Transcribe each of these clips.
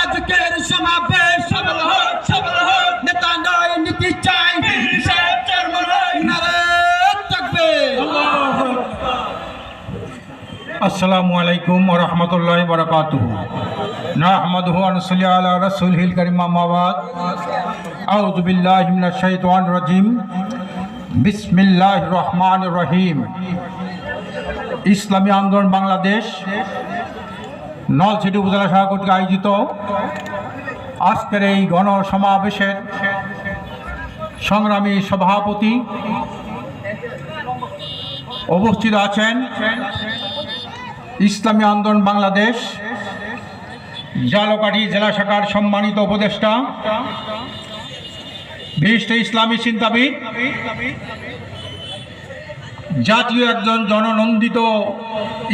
আজকের সমাবেশ নেতা নয় নীতি চাই। আসসালামু আলাইকুম ওয়া রাহমাতুল্লাহি ওয়া বারাকাতুহু। নাহমাদুহু ওয়া নুসাল্লি আলা রাসূলিল কারীম আম্মা বাদ। আউযু বিল্লাহি মিনাশ শাইতানির রাজিম। বিসমিল্লাহির রহমানির রহিম। ইসলামী আন্দোলন বাংলাদেশ, নলছিটি উপজেলা শাখা কর্তৃক আয়োজিত আজকের এই গণসমাবেশের সংগ্রামী সভাপতি উপস্থিত আছেন ইসলামী আন্দোলন বাংলাদেশ, জালকাঠি জেলা শাখার সম্মানিত উপদেষ্টা, বিশিষ্ট ইসলামী চিন্তাবিদ জাতীয় একজন জননন্দিত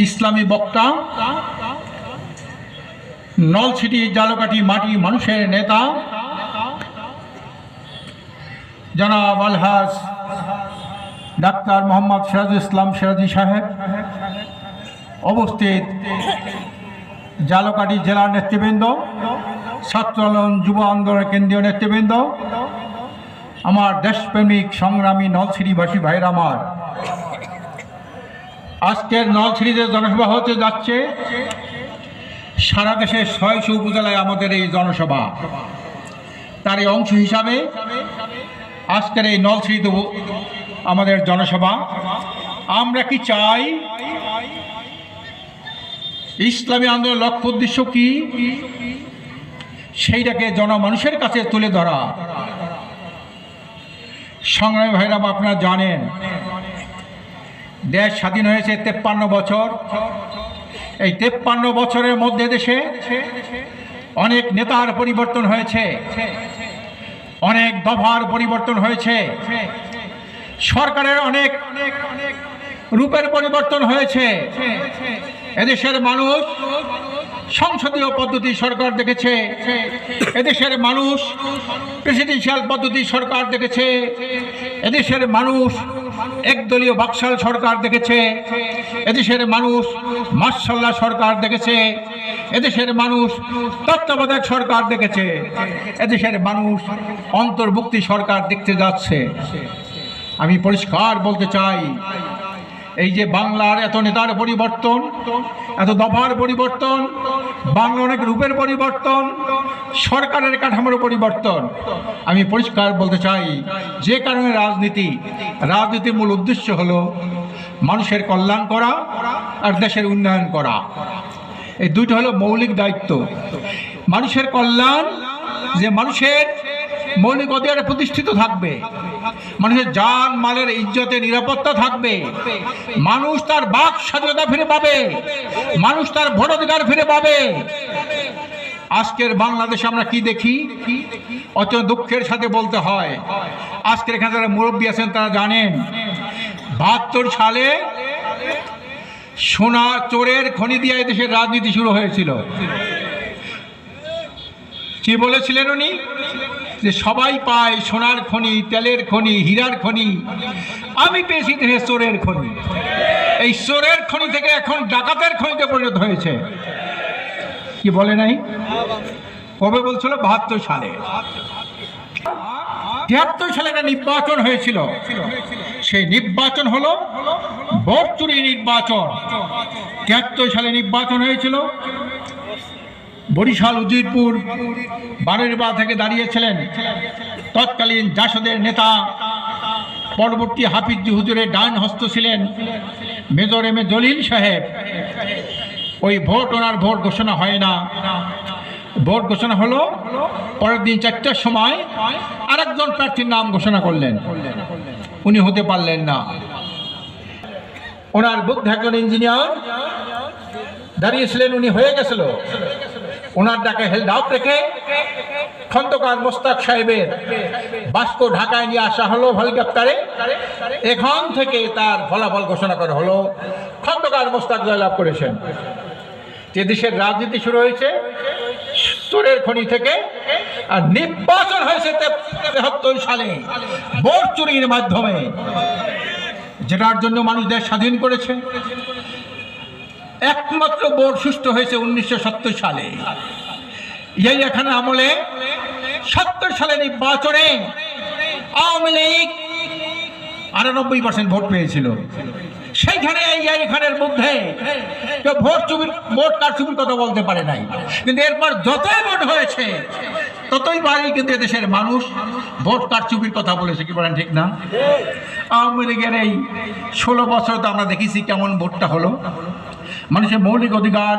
ইসলামী বক্তা, নলছিটি জালকাঠি মাটি মানুষের নেতা, জনাব আলহাজ ডাক্তার মোহাম্মদ সিরাজুল ইসলাম সিরাজি সাহেব, অবস্থিত জালকাঠি জেলার নেতৃবৃন্দ ছাত্র যুব আন্দোলনের কেন্দ্রীয় নেতৃবৃন্দ, আমার দেশপ্রেমিক সংগ্রামী নলছিরিবাসী ভাইরা আমার। আজকের নলছিরিতে জনসভা হতে যাচ্ছে। সারা দেশের ছয়শো উপজেলায় আমাদের এই জনসভা। তার এই অংশ হিসাবে আজকের এই নলছিরিতে আমাদের জনসভা। আমরা কি চাই? ইসলামী আন্দোলনের লক্ষ্য উদ্দেশ্য কি? সেইটাকে জনমানুষের কাছে তুলে ধরা। সংগ্রামী ভাইরাম আপনারা জানেন দেশ স্বাধীন হয়েছে তেপ্পান্ন বছর। এই তেপ্পান্ন বছরের মধ্যে দেশে অনেক নেতার পরিবর্তন হয়েছে। অনেক দফার পরিবর্তন হয়েছে। সরকারের অনেক রূপের পরিবর্তন হয়েছে। এদেশের মানুষ সংসদীয় পদ্ধতি সরকার দেখেছে। এদেশের মানুষ প্রেসিডেন্সিয়াল পদ্ধতি সরকার দেখেছে। এদেশের মানুষ একদলীয় বাকশাল সরকার দেখেছে। এদেশের মানুষ মার্শাল্লাহ সরকার দেখেছে। এদেশের মানুষ তত্ত্বাবধায়ক সরকার দেখেছে। এদেশের মানুষ অন্তর্ভুক্তি সরকার দেখতে যাচ্ছে। আমি পরিষ্কার বলতে চাই এই যে বাংলার এত নেতার পরিবর্তন, এত দফার পরিবর্তন, বাংলা অনেক রূপের পরিবর্তন, সরকারের কাঠামোর পরিবর্তন। আমি পরিষ্কার বলতে চাই, যে কারণে রাজনীতি, রাজনীতির মূল উদ্দেশ্য হলো মানুষের কল্যাণ করা আর দেশের উন্নয়ন করা। এই দুইটা হলো মৌলিক দায়িত্ব। মানুষের কল্যাণ, যে মানুষের মৌলিক অধিকার প্রতিষ্ঠিত থাকবে মানুষের জান, মালের ইজ্জতে নিরাপত্তা থাকবে। মানুষ তার বাক স্বাধীনতা ফিরে পাবে। মানুষ তার ভোটাধিকার ফিরে পাবে। আজকের বাংলাদেশে আমরা কি দেখি? অত্যন্ত দুঃখের সাথে বলতে হয়। আজকের এখানে যারা মুরব্বী আছেন, তারা জানেন, বাহাত্তর সালে সোনা চোরের খনি দিয়ে দেশের রাজনীতি শুরু হয়েছিল। কি বলেছিলেন উনি? যে সবাই পায় সোনার খনি, তেলের খনি, হীরার খনি। আমি পেয়েছি দেশে চোরের খনি। এই চোরের খনি থেকে এখন ডাকাতের খনিতে পরিণত হয়েছে। কি বলে নাই? কবে বলছিল? বাহাত্তর সালে। তিয়াত্তর সালে একটা নির্বাচন হয়েছিল। সেই নির্বাচন হলো ভোট নির্বাচন। তিয়াত্তর সালে নির্বাচন হয়েছিল। বরিশাল, উজিরপুর বানেরবা থেকে দাঁড়িয়েছিলেন তৎকালীন জাসদের নেতা, পরবর্তী হাফিজ হুজুরের ডান হস্ত ছিলেন মেজর এম এ জলিল সাহেব। ওই ভোট ওনার ভোট ঘোষণা হয় না। ভোট ঘোষণা হলো, পরের দিন চারটার সময় আরেকজন প্রার্থীর নাম ঘোষণা করলেন। উনি হতে পারলেন না। ওনার বুদ্ধ একজন ইঞ্জিনিয়ার দাঁড়িয়েছিলেন, উনি হয়ে গেছিল। ওনার ডাকে হেল্ড আউট রেখে খন্দকার মোস্তাক সাহেবের বাস্ক ঢাকায় নিয়ে আসা হলো হেলিকপ্টারে এখান থেকে তার ফলাফল ঘোষণা করা হলো। খন্দকার মোস্তাক জয়লাভ করেছেন। যে দেশের রাজনীতি শুরু হয়েছে, চোরের খনি থেকে, আর নির্বাচন হয়েছে তেহাত্তর সালে ভোট চুরির মাধ্যমে। যেটার জন্য মানুষ দেশ স্বাধীন করেছে। একমাত্র বোর্ড হয়েছে উনিশশো সত্তর সালে। এই এখানে আমলে সত্তর সালে নির্বাচনে আওয়ামী লীগ আটানব্বই পার্সেন্ট ভোট পেয়েছিল। সেইখানে এই এইখানের মধ্যে কেউ ভোট চুবির ভোট কার চুবির কথা বলতে পারে নাই। কিন্তু এরপর যতই ভোট হয়েছে, ততই বাড়ি কিন্তু এদেশের মানুষ ভোট কারচুপির কথা বলেছে, কি বলেন ঠিক না? আওয়ামী লীগের এই ষোলো বছর তো আমরা দেখেছি কেমন ভোটটা হলো। মানুষের মৌলিক অধিকার।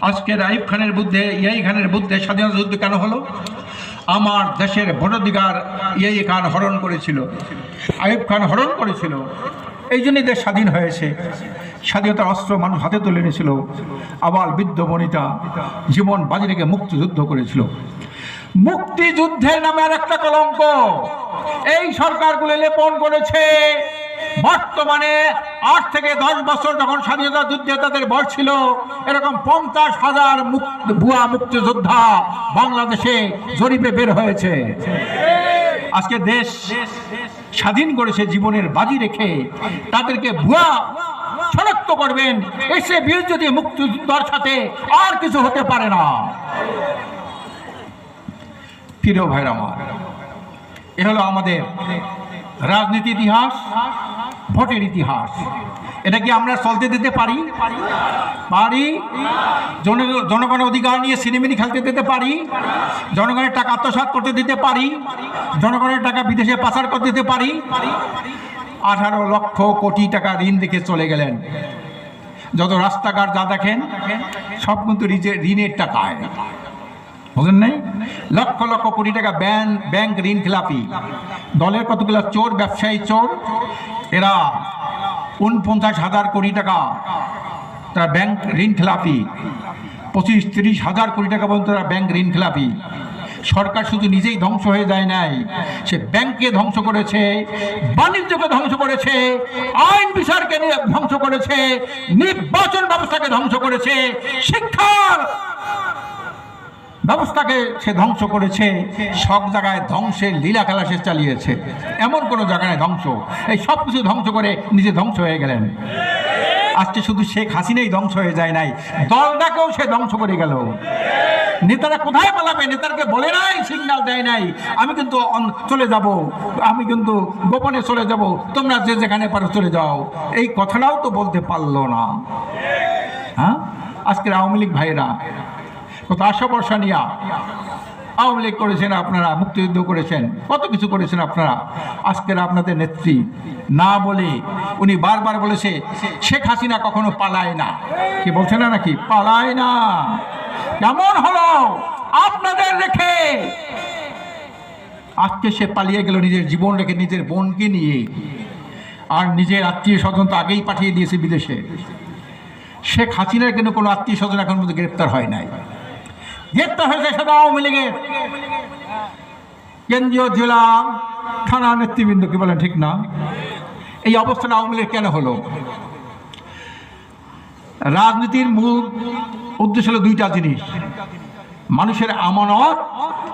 আজকের আইব খানের বুদ্ধে, ইয়াই খানের বুদ্ধে স্বাধীনতা যুদ্ধ কেন হলো? আমার দেশের ভোটাধিকার ইয়াই খান হরণ করেছিল। আইব খান হরণ করেছিল। এই জন্যই দেশ স্বাধীন হয়েছে। স্বাধীনতার অস্ত্র মানুষ হাতে তুলে নিয়েছিল। আবার বৃদ্ধ বনিতা জীবন বাজি রেখে মুক্তিযুদ্ধ করেছিল। মুক্তিযুদ্ধের নামে আর একটা কলঙ্ক। এই সরকারগুলো লেপন করেছে। বর্তমানে আট থেকে দশ বছর যখন স্বাধীনতা যুদ্ধে তাদের বয়স ছিল, এরকম পঞ্চাশ হাজার ভুয়া মুক্তিযোদ্ধা বাংলাদেশে জরিপে বের হয়েছে। আজকে দেশ স্বাধীন করেছে জীবনের বাজি রেখে। তাদেরকে ভুয়া শনাক্ত করবেন। এসে বীর যদি মুক্তিযোদ্ধার সাথে আর কিছু হতে পারে না। প্রিয় ভাইরা এ হলো আমাদের রাজনীতি ইতিহাস। ভোটের ইতিহাস। এটা কি আমরা চলতে দিতে পারি? পারি। জন- জনগণের অধিকার নিয়ে সিনেমিনি খেলতে দিতে পারি। জনগণের টাকা আত্মসাৎ করতে দিতে পারি। জনগণের টাকা বিদেশে পাচার করতে দিতে পারি। আঠারো লক্ষ কোটি টাকা ঋণ দেখে চলে গেলেন। যত রাস্তাঘাট যা দেখেন, সব কিন্তু ঋণের টাকায়। বুঝলেন নাই? লক্ষ লক্ষ কোটি টাকা ব্যাংক ব্যাংক ঋণ খেলাপি। দলের কতগুলো চোর, ব্যবসায়ী চোর? এরা উনপঞ্চাশ হাজার কোটি টাকা তারা ব্যাংক ঋণ খেলাপি। পঁচিশ, তিরিশ হাজার কোটি টাকা পর্যন্ত তারা ব্যাংক ঋণ খেলাপি। সরকার শুধু নিজেই ধ্বংস হয়ে যায় নাই, সে ব্যাংককে ধ্বংস করেছে, বাণিজ্যকে ধ্বংস করেছে, আইন বিচারকে ধ্বংস করেছে, নির্বাচন ব্যবস্থাকে ধ্বংস করেছে, শিক্ষার ব্যবস্থাকে সে ধ্বংস করেছে, সব জায়গায় ধ্বংসের লীলা খেলা সে চালিয়েছে। এমন কোনো জায়গায় ধ্বংস। এই সব কিছু ধ্বংস করে নিজে ধ্বংস হয়ে গেলেন। আজকে শুধু শেখ হাসিনাই ধ্বংস হয়ে যায় নাই দলটাকেও সে ধ্বংস করে গেল। নেতারা কোথায় পালাবে? নেতারকে বলে নাই সিগন্যাল দেয় নাই। আমি কিন্তু চলে যাব। আমি কিন্তু গোপনে চলে যাব। তোমরা যে যেখানে পারো চলে যাও। এই কথাটাও তো বলতে পারল না। হ্যাঁ? আজকের আওয়ামী লীগ ভাইরা কত আশা ভরসা নিয়া আওয়ামী লীগ করেছেন আপনারা, মুক্তিযুদ্ধ করেছেন, কত কিছু করেছেন আপনারা। আজকের আপনাদের নেত্রী, না বলে উনি বারবার বলেছে, শেখ হাসিনা কখনো পালায় না। কি বলছে না নাকি? পালায় না। কেমন হলো? আপনাদের রেখে। আজকে সে পালিয়ে গেল নিজের জীবন রেখে, নিজের বোনকে নিয়ে। আর নিজের আত্মীয় স্বজন তো আগেই পাঠিয়ে দিয়েছে বিদেশে। শেখ হাসিনার কিন্তু কোনো আত্মীয় স্বজন এখন পর্যন্ত গ্রেপ্তার হয় নাই। গ্রেপ্তার হয়েছে সেটা আওয়ামী লীগের। কেন্দ্রীয় জেলা থানা নেতৃবৃন্দ কি বলেন, ঠিক না? এই অবস্থাটা আওয়ামী লীগ কেন হলো? রাজনীতির মূল উদ্দেশ্য হলো দুইটা জিনিস। মানুষের আমানত,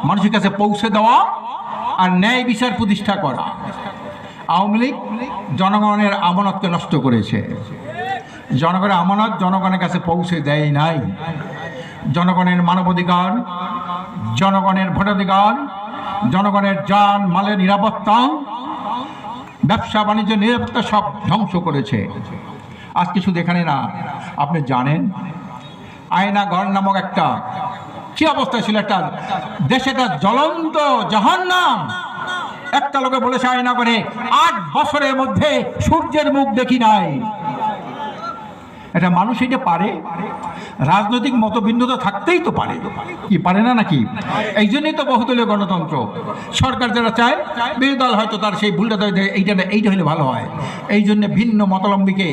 মানুষের কাছে পৌঁছে দেওয়া আর ন্যায় বিচার প্রতিষ্ঠা করা। আওয়ামী লীগ জনগণের আমানতকে নষ্ট করেছে। জনগণের আমানত জনগণের কাছে পৌঁছে দেয় নাই। জনগণের মানবাধিকার, জনগণের ভোটাধিকার, জনগণের যান, মালের নিরাপত্তা, ব্যবসা বাণিজ্য নিরাপত্তা সব ধ্বংস করেছে। আজকে শুধু এখানে না, আপনি জানেন, আয়না ঘর নামক একটা, কি অবস্থা ছিল একটা, দেশে জ্বলন্ত জাহান্নাম। একটা লোকে বলেছে আয়না করে আট বছরের মধ্যে সূর্যের মুখ দেখি নাই। এটা মানুষ এটা পারে, রাজনৈতিক মতভিন্নতা থাকতেই তো পারে। কি পারে না নাকি? এই জন্যই তো বহুদলীয় গণতন্ত্র। সরকার যারা চায়, বিরোধী দল হয়তো তার সেই ভুলটা এইটা এইটা হলে ভালো হয়। এই জন্য ভিন্ন মতলম্বীকে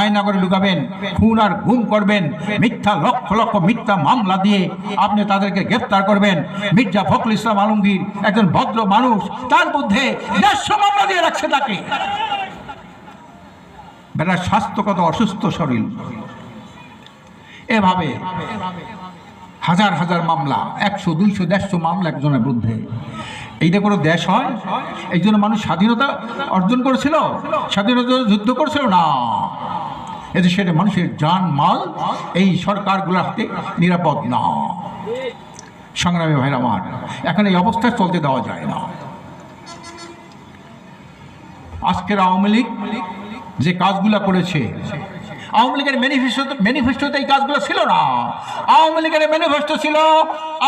আয়না করে ঢুকাবেন খুন আর গুম করবেন, মিথ্যা লক্ষ লক্ষ মিথ্যা মামলা দিয়ে আপনি তাদেরকে গ্রেফতার করবেন। মির্জা ফখরুল ইসলাম আলমগীর একজন ভদ্র মানুষ, তার মধ্যে দেড়শো মামলা দিয়ে রাখছে তাকে। বেটার স্বাস্থ্য কত অসুস্থ শরীর। এভাবে হাজার হাজার মামলা, একশো, দুইশো, দেড়শো মামলা একজনের বিরুদ্ধে। এইটা কোনো দেশ হয়? এই জন্য মানুষ স্বাধীনতা অর্জন করেছিল? স্বাধীনতা যুদ্ধ করেছিল? না। এদেশের মানুষের যান মাল এই সরকারগুলোর হাতে নিরাপদ না। সংগ্রামী ভাইরা আমার, এখন এই অবস্থায় চলতে দেওয়া যায় না। আজকের আওয়ামী লীগ যে কাজগুলো করেছে। আওয়ামী লীগের ম্যানিফেস্টো ম্যানিফেস্টোতে এই কাজগুলো ছিল না। আওয়ামী লীগের ম্যানিফেস্টো ছিল,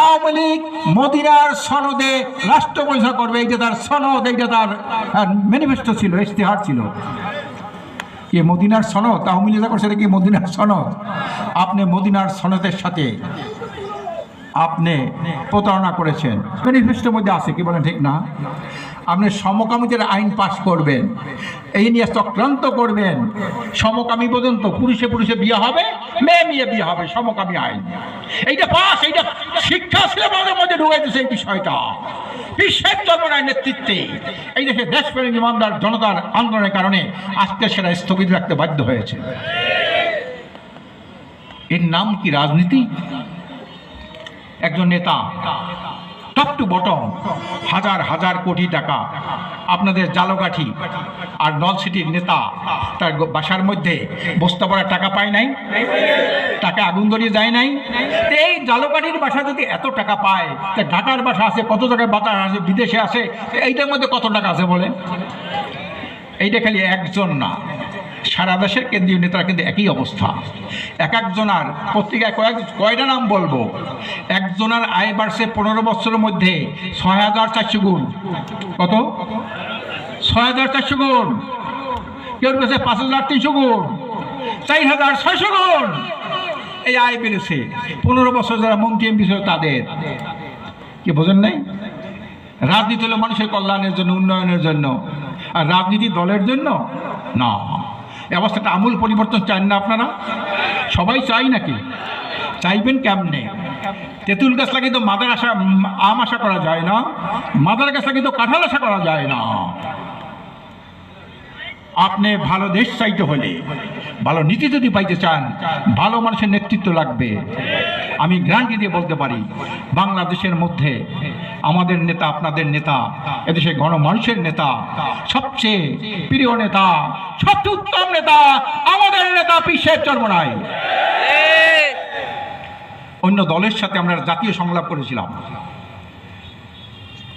আওয়ামী লীগ মদিনার সনদে রাষ্ট্র পরিচালনা করবে এইটা তার সনদ এইটা তার ম্যানিফেস্টো ছিল, ইশতেহার ছিল। কি মদিনার সনদ? আওয়ামী লীগ করছে কি মদিনার সনদ? আপনি মদিনার সনদের সাথে আপনি প্রতারণা করেছেন। ম্যানিফেস্টোর মধ্যে আছে, কি বলেন ঠিক না? আপনি সমকামীদের আইন পাশ করবেন। এই নিয়ে চক্রান্ত করবেন। সমকামী পর্যন্ত পুরুষে পুরুষে বিয়ে হবে, মেয়ে মেয়ে বিয়ে হবে, সমকামী আইন। এইটা পাস, এইটা শিক্ষা সিলেবাসের মধ্যে ঢুকাইতেছে এই বিষয়টা। বিশ্বের চর্মনায় নেতৃত্বে এই দেশে দেশপ্রেমিক ইমানদার জনতার আন্দোলনের কারণে আজকে সেটা স্থগিত রাখতে বাধ্য হয়েছে। এর নাম কি রাজনীতি? একজন নেতা টপ টু বটম হাজার হাজার কোটি টাকা আপনাদের জালকাঠি আর নল সিটির নেতা তার বাসার মধ্যে বস্তা পড়া টাকা পায় নাই, টাকা আগুন ধরিয়ে যায় নাই। এই জালকাঠির বাসা যদি এত টাকা পায়, তা ঢাকার বাসা আছে, কত টাকার বাতাস আছে, বিদেশে আছে এইটার মধ্যে কত টাকা আছে বলে এইটা খালি একজন না সারা দেশের কেন্দ্রীয় নেতারা কিন্তু একই অবস্থা। এক একজনার পত্রিকায় কয়েক, কয়টা নাম বলব? একজনার আয় বাড়ছে পনেরো বছরের মধ্যে ছয় হাজার চারশো গুণ। কত? ছয় হাজার চারশো গুণ। কেউ কাছে পাঁচ হাজার তিনশো গুণ, চার হাজার ছয়শো গুণ। এই আয় বেড়েছে। পনেরো বছর যারা মন্ত্রী, এমপি ছিল তাদের। কি বোঝেন নাই? রাজনীতি হলো মানুষের কল্যাণের জন্য, উন্নয়নের জন্য। আর রাজনীতি দলের জন্য? না। এই অবস্থাটা আমূল পরিবর্তন চান না আপনারা? সবাই চাই নাকি? চাইবেন কেমনে? তেঁতুল গাছ লাগিয়ে তো মাদার আশা, আম আশা করা যায় না, মাদার গাছ লাগিয়ে তো কাঁঠাল আশা করা যায় না। আপনি ভালো দেশ চাইতে হলে ভালো নীতি যদি পাইতে চান ভালো মানুষের নেতৃত্ব লাগবে। আমি গ্রান্টি দিয়ে বলতে পারি বাংলাদেশের মধ্যে আমাদের নেতা আপনাদের নেতা এদেশের গণমানুষের নেতা সবচেয়ে প্রিয় নেতা সবচেয়ে উত্তম নেতা আমাদের নেতা পিসের চর্মনাই। অন্য দলের সাথে আমরা জাতীয় সংলাপ করেছিলাম।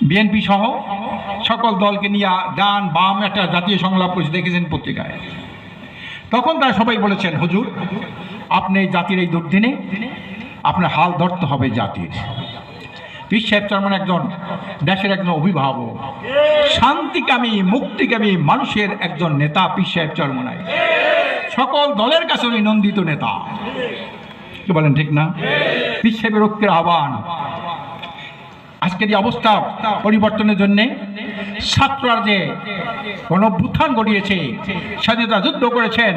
বিএনপি সহ সকল দলকে নিয়ে ডান বাম একটা জাতীয় সংলাপ করেছে, দেখেছেন পত্রিকায়। তখন তারা সবাই বলেছেন, হুজুর, আপনি জাতির এই দুর্দিনে আপনার হাল ধরতে হবে জাতির। পীর সাহেব চরমান একজন, দেশের একজন অভিভাবক, শান্তিকামী, মুক্তিকামী মানুষের একজন নেতা পীর সাহেব চরমনায়। সকল দলের কাছে নন্দিত নেতা। কি বলেন, ঠিক না? পীর সাহেবের আহ্বান আজকের এই অবস্থা পরিবর্তনের জন্য ছাত্ররা যে কোন অভ্যুত্থান ঘটিয়েছে, স্বাধীনতা যুদ্ধ করেছেন,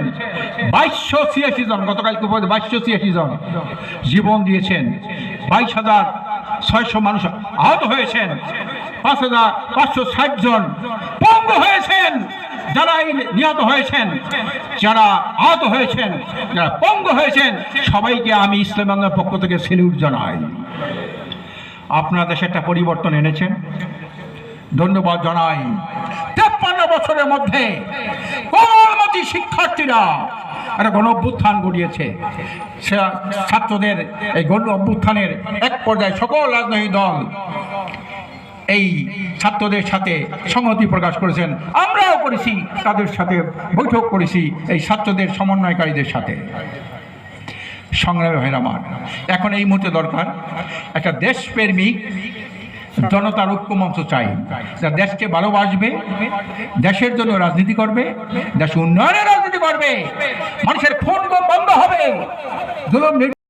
বাইশশো ছিয়াশি জন, গতকালকে বাইশশো ছিয়াশি জন জীবন দিয়েছেন, বাইশ হাজার ছয়শো মানুষ আহত হয়েছেন, পাঁচ হাজার পাঁচশো ষাট জন পঙ্গু হয়েছেন যারা নিহত হয়েছেন, যারা আহত হয়েছেন, যারা পঙ্গু হয়েছেন, সবাইকে আমি ইসলাম পক্ষ থেকে সেলিউট জানাই। আপনারা দেশে একটা পরিবর্তন এনেছেন। ধন্যবাদ জানাই। তেপ্পান্ন বছরের মধ্যে শিক্ষার্থীরা একটা গণ অভ্যুত্থান সে- ছাত্রদের এই গণ অভ্যুত্থানের এক পর্যায়ে সকল রাজনৈতিক দল এই ছাত্রদের সাথে সংহতি প্রকাশ করেছেন। আমরাও করেছি, তাদের সাথে বৈঠক করেছি এই ছাত্রদের সমন্বয়কারীদের সাথে। সংগ্রামী হয়ে আমার। এখন এই মুহূর্তে দরকার একটা দেশপ্রেমিক জনতার ঐক্যমঞ্চ চাই যা দেশকে ভালোবাসবে, দেশের জন্য রাজনীতি করবে, দেশ উন্নয়নের রাজনীতি করবে, মানুষের খুন বন্ধ হবে